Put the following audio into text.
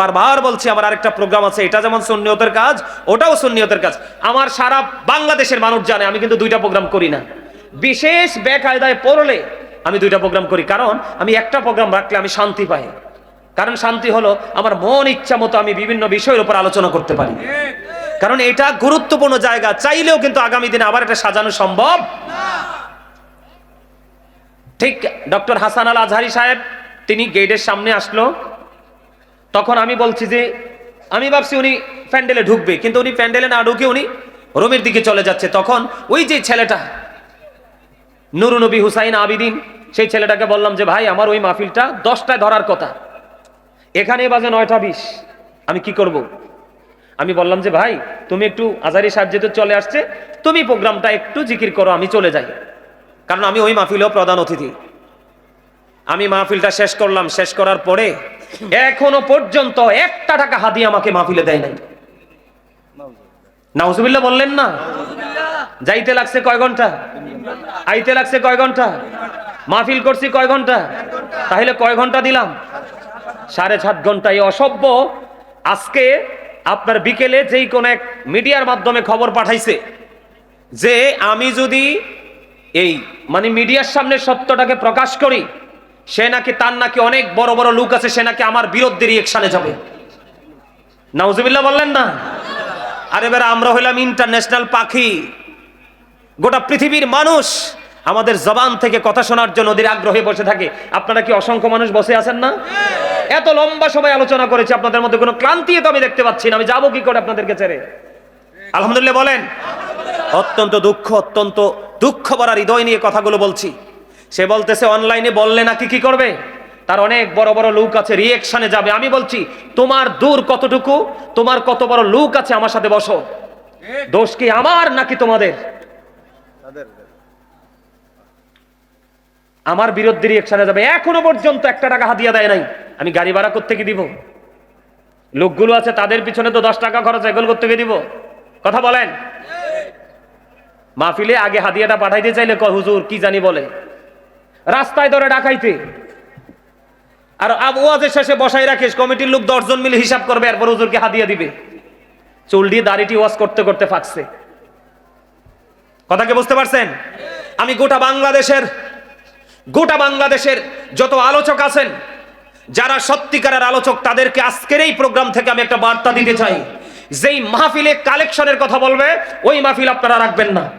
বারবার বলছি আমার আরেকটা প্রোগ্রাম আছে, এটা যেমন সুন্নিয়তের কাজ, ওটাও সুন্নিয়তের কাজ। আমার সারা বাংলাদেশের মানুষ জানে, আমি কিন্তু দুইটা প্রোগ্রাম করি না। বিশেষ বেকায়দায় পড়লে আমি দুইটা প্রোগ্রাম করি, কারণ আমি একটা প্রোগ্রাম রাখলে আমি শান্তি পাই। কারণ শান্তি হলো আমার মন ইচ্ছা মতো আমি বিভিন্ন বিষয়ের উপর আলোচনা করতে পারি। কারণ এটা গুরুত্বপূর্ণ জায়গা, চাইলেও কিন্তু আগামী দিনে আবার এটা সাজানো সম্ভব ঠিক ডক্টর হাসান আল আজহারি সাহেব, তিনি গেটের সামনে আসলো। তখন আমি বলছি যে, আমি ভাবছি উনি প্যান্ডেলে ঢুকবে, কিন্তু উনি প্যান্ডেলে না ঢুকে উনি রোমের দিকে চলে যাচ্ছে। তখন ওই যে ছেলেটা, নুরুনবী হুসাইন আবিদিন, সেই ছেলেটাকে বললাম যে, ভাই, আমার ওই মাহফিলটা দশটায় ধরার কথা। এখানে বাজে নয়টা বিশ। আমি কি করব। আমি বললাম যে, ভাই, তুমি একটু আজারি সাহেব যেহেতু চলে আসছে, তুমি প্রোগ্রামটা একটু জিকির করো, আমি চলে যাই। কারণ আমি ওই মাহফিলেও প্রধান অতিথি। আমি মাহফিলটা শেষ করলাম। শেষ করার পরে এখনও পর্যন্ত একটা টাকা হাতি আমাকে মাহফিলে দেয় নাই। নাউজুবিল্লাহ বললেন না? যাইতে লাগছে কয় ঘণ্টা? আইতে লাগছে কয় ঘণ্টা? মাহফিল করছি কয় ঘণ্টা? তাহলে কয় ঘণ্টা দিলাম? সাড়ে সাত ঘণ্টা এই অসভ্য। আজকে আপনার বিকেলে যেই কোন এক মিডিয়ার মাধ্যমে খবর পাঠাইছে যে আমি যদি এই মানে মিডিয়ার সামনে সত্যটাকে প্রকাশ করি সে নাকি তার নাকি অনেক বড় বড় লোক আছে, সে নাকি আমার বিরুদ্ধে রিয়েকশনে যাবে। নাউজুবিল্লাহ বললেন না? আর এবার আমরা হইলাম ইন্টারন্যাশনাল পাখি। গোটা পৃথিবীর মানুষ আমাদের জবান থেকে কথা শোনার জন্য ওদের আগ্রহে বসে থাকে। আপনারা কি অসংখ্য মানুষ বসে আছেন না? এত লম্বা সময় আলোচনা করেছি, আপনাদের মধ্যে কোনো ক্লান্তি তো আমি দেখতে পাচ্ছি না, আমি যাব কি করে আপনাদেরকে ছেড়ে? আলহামদুলিল্লাহ বলেন, অত্যন্ত দুঃখ অত্যন্ত দুঃখ ভরা হৃদয় নিয়ে কথাগুলো বলছি। সে বলতেছে, অনলাইনে বললে নাকি কি করবে? তার অনেক বড় বড় লোক আছে রিয়েকশনে যাবে। আমি বলছি, তোমার দূর কতটুকু? তোমার কত বড় লোক আছে আমার সাথে বসো। দোষ কি আমার নাকি তোমাদের? আমার বিরুদ্ধে রিয়েকশনে যাবে। এখনও পর্যন্ত একটা টাকা হাতিয়া দেয় নাই। আমি গাড়ি ভাড়া করতে কি দিব? লোকগুলো আছে, তাদের পিছনে তো দশ টাকা খরচ, এগুলো করতে কি দিব? কথা বলেন। মাহফিলে আগে হাদিয়াটা পাঠাইতে চাইলে হুজুর, কি জানি বলে? রাস্তায় ধরে ডাকাইতে। আর আব- ওয়াজের শেষে বসাই রাখিস, কমিটির লোক দশজন মিলে হিসাব করবে, এরপর হুজুরকে হাদিয়া দিবে। চুল দিয়ে দাড়িটি ওয়াজ করতে করতে ফাঁকছে। কথা কি বুঝতে পারছেন? আমি গোটা বাংলাদেশের গোটা বাংলাদেশের যত আলোচক আছেন, যারা সত্যিকারের আলোচক, তাদেরকে আজকের এই প্রোগ্রাম থেকে আমি একটা বার্তা দিতে চাই। যেই মাহফিলে কালেকশনের কথা বলবে, ওই মাহফিল আপনারা রাখবেন না।